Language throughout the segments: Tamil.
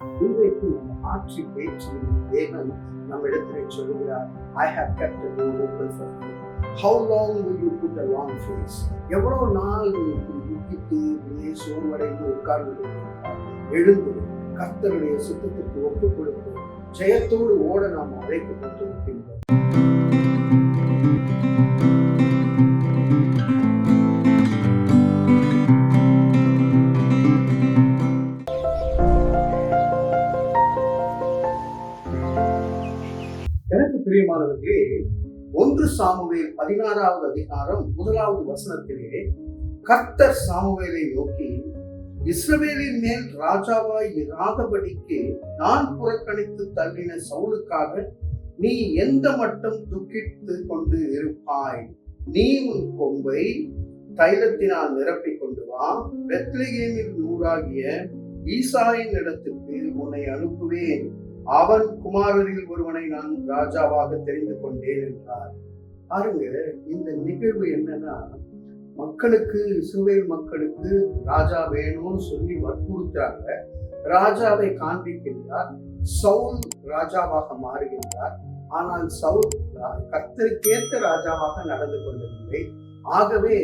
இன்றைக்கு நம்ம ஆட்சி பேச்சு தேவன் நம்மிடத்திலே சொல்கிறார் I have kept a door open for you. How long will you put a long face? எவ்வளவு நாள் நீ இப்படி விக்கிட்டு இப்படியே சோர்வடைந்து உட்கார்ந்து எழுந்து கர்த்தருடைய சுத்தத்துக்கு ஒப்புக் கொடுத்து ஜெயத்தோடு ஓட நாம் அழைக்கப்பட்டிருக்கின்றோம். எனக்கு பிரியமானவர்களே ஒன்று சாமுவேல் பதினாறாவது அதிகாரம் முதலாவது வசனத்திலே கர்த்தர் சாமுவேலை நோக்கி இஸ்ரவேலின் மேல் ராஜாவாய் இராதபடிக்கு நான் புறக்கணித்து தள்ளின சவுலுக்காக நீ எந்த மட்டும் துக்கிட்டு கொண்டு இருப்பாய்? நீ உன் கொம்பை தைலத்தினால் நிரப்பிக் கொண்டு வா. பெத்லகேமில் நூறாகிய ஈசாயின் இடத்துக்கு உன்னை அனுப்புவேன். அவன் குமாரரில் ஒருவனை நான் ராஜாவாக தெரிந்து கொண்டேன் என்றார். பாருங்க இந்த நிகழ்வு என்னன்னா மக்களுக்கு இஸ்ரவேல் மக்களுக்கு ராஜா வேணும்னு சொல்லி வற்புறுத்துறாங்க. ராஜாவை காண்பிக்கின்றார். சவுல் ராஜாவாக மாறுகின்றார். ஆனால் சவுல் கர்த்தருக்கேற்ற ராஜாவாக நடந்து கொள்ளவில்லை. ஆகவே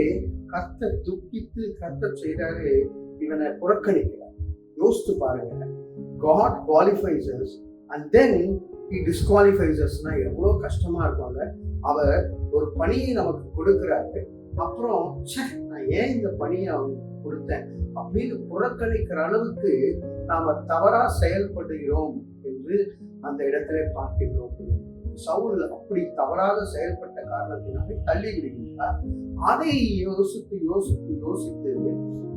கர்த்தர் துக்கித்து கர்த்தர் செய்தாரு இவனை புறக்கணிக்கிறார். யோசித்து பாருங்க God qualifies and then he disqualifies அஸ்னா எவ்வளோ கஷ்டமா இருக்கும்ல அவர் ஒரு பணியை நமக்கு கொடுக்குறாரு. அப்புறம் ச்சே நான் ஏன் இந்த பணியை அவனுக்கு கொடுத்தேன்? அப்படின்னு புறக்கணிக்கிற அளவுக்கு நாம தவறா செயல்படுகிறோம் என்று அந்த இடத்துல பார்க்கின்றோம். சவுல் அப்படி தவறாக செயல்பட்ட காரணத்தினாலே தள்ளி விடுகின்றார். அதை யோசித்து யோசித்து யோசித்து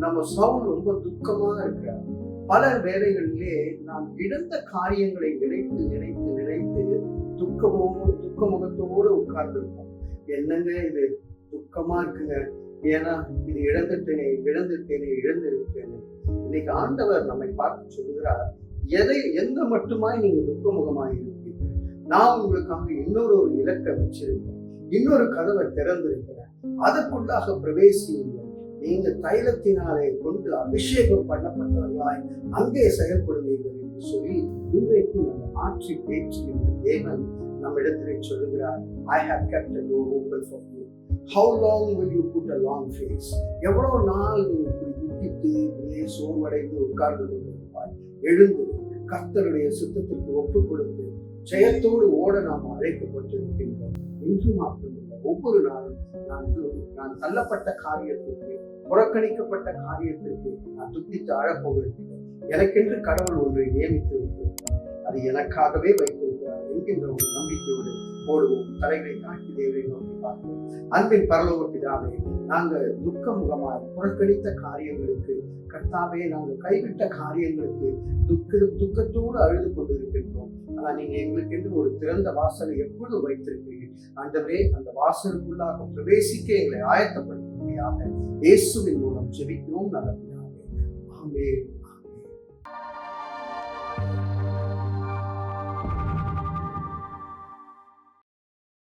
நம்ம சவுல் ரொம்ப துக்கமாக இருக்கிறார். பல வேலைகளிலே நாம் இழந்த காரியங்களை நினைத்து நினைத்து நினைத்து துக்கமோ துக்க முகத்தோடு உட்கார்ந்துருப்போம். என்னங்க இது? துக்கமா இருக்குங்க. ஏன்னா இது இழந்துட்டேனே இழந்துட்டேனே இழந்திருக்கேனே இன்னைக்கு ஆண்டவர் நம்மை பார்த்து சொல்லுகிறார் எதை எந்த மட்டுமாய் நீங்க துக்க முகமாய் நான் உங்களுக்காக இன்னொரு ஒரு இலக்கை வச்சிருக்கேன் இன்னொரு கதவை திறந்திருக்கிறேன். அதற்குள்ளாக பிரவேசியுங்கள். நீங்க தைலத்தினாலே கொண்டு அபிஷேகம் பண்ணப்பட்டவர்களாய் அங்கே செயல்படுவீர்கள் என்று சொல்லி இன்றைக்கு நம்ம ஆட்சி பேச்சுகின்ற தேவன் நம்மிடத்திலே சொல்லுகிறார் I have kept a door open for you. Long long will you put a long எவ்வளவு நாள் நீ இப்படி துக்கிட்டு இப்படியே சோர்வடைந்து உட்கார்ந்து கொண்டிருப்பாய்? எழுந்து கர்த்தருடைய சித்தத்திற்கு ஒப்புக் கொடுத்து ஜெயத்தோடு ஓட நாம் அழைக்கப்பட்டிருக்கின்றோம். இன்று மாத்திரமில்லை ஒவ்வொரு நாளும் நான் நான் தள்ளப்பட்ட காரியத்திற்கு புறக்கணிக்கப்பட்ட காரியத்திற்கு நான் துக்கித்து அழப்போகிறேன். எனக்கென்று கடவுள் ஒன்றை நியமித்து வைத்திருக்கிறார். அது எனக்காகவே வைத்திருக்கிறார். என்கின்ற ஒரு நம்பிக்கையோடு போடுவோம் தலைகளை தாக்கி தேவரை நோக்கி பார்ப்போம். அன்பின் பரலோக பிதாவே நாங்க துக்க முகமாய் புறக்கணித்த காரியங்களுக்கு கர்த்தாவே நாங்கள் கைவிட்ட காரியங்களுக்கு துக்க துக்கத்தோடு அழுது கொண்டிருக்கின்றோம். ஆனா நீங்க எங்களுக்கு என்று ஒரு திறந்த வாசலை எப்பொழுதும் வைத்திருக்கிறீர்கள். ஆண்டவரே அந்த வாசலுக்குள்ளாக பிரவேசிக்க எங்களை ஆயத்தப்படுத்தும்படியாக இயேசுவின் மூலம் ஜெபிக்கிறோம் நல்ல ஆமே